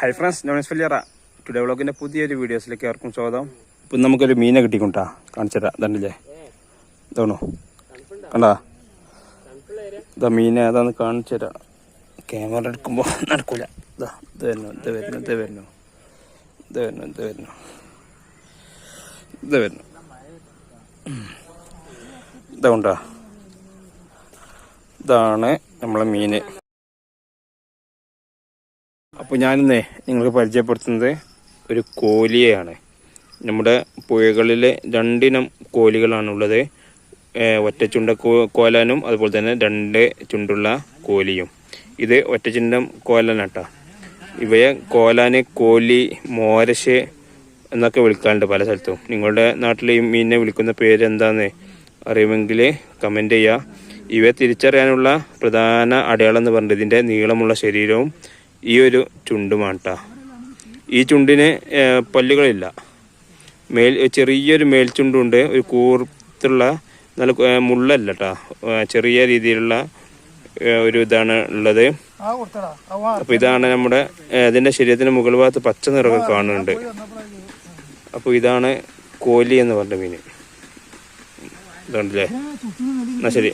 High friends നോൺ ഫെലിയറ today വ്ളോഗിന്റെ പുതിയൊരു വീഡിയോസിലേക്ക് ആർക്കും സ്വാഗതം. ഇപ്പം നമുക്കൊരു മീനെ കിട്ടിക്കൊണ്ടാ കാണിച്ചതാ ഇതണ്ടില്ലേ? ഇതാണോ? കണ്ടാ? ഇതാ മീനെ. അതാന്ന് കാണിച്ചു ക്യാമറ എടുക്കുമ്പോൾ നടക്കൂല. ഇതാ ഇത് വരുന്നു ഇത് വരുന്നു ഇത് വരുന്നു. ഇത് വരുന്നു ഇത് വരുന്നു. ഇത് വരുന്നു. ഇതാണ് നമ്മളെ മീന്. അപ്പോൾ ഞാനിന്നേ നിങ്ങൾക്ക് പരിചയപ്പെടുത്തുന്നത് ഒരു കോലിയെയാണ്. നമ്മുടെ പുഴകളിൽ രണ്ടിനം കോലികളാണുള്ളത്. ഒറ്റ ചുണ്ട കോലാനും അതുപോലെ തന്നെ രണ്ട് ചുണ്ടുള്ള കോലിയും. ഇത് ഒറ്റ ചുണ്ടം കോലാനട്ട. ഇവയെ കോലാന് കോലി മോരശ് എന്നൊക്കെ വിളിക്കാറുണ്ട് പല സ്ഥലത്തും. നിങ്ങളുടെ നാട്ടിൽ ഈ മീനിനെ വിളിക്കുന്ന പേര് എന്താന്ന് അറിയുമെങ്കിൽ കമന്റ് ചെയ്യുക ഇവയെ തിരിച്ചറിയാനുള്ള പ്രധാന അടയാളം എന്ന് പറഞ്ഞിട്ട് ഇതിന്റെ നീളമുള്ള ശരീരവും ഈ ഒരു ചുണ്ടുമാട്ടാ. ഈ ചുണ്ടിന് പല്ലുകളില്ല. മേൽ ചെറിയൊരു മേൽചുണ്ടുണ്ട് ഒരു കൂർത്തുള്ള നല്ല മുള്ളല്ല കേട്ടോ ചെറിയ രീതിയിലുള്ള ഒരു ഇതാണ് ഉള്ളത്. അപ്പോൾ ഇതാണ് നമ്മുടെ ഇതിന്റെ ശരീരത്തിന് മുകൾ ഭാഗത്ത് പച്ച നിറമൊക്കെ കാണുന്നുണ്ട്. അപ്പോൾ ഇതാണ് കോലി എന്ന് പറഞ്ഞ മീൻ. ഇതുണ്ടല്ലേ എന്നാ ശരി.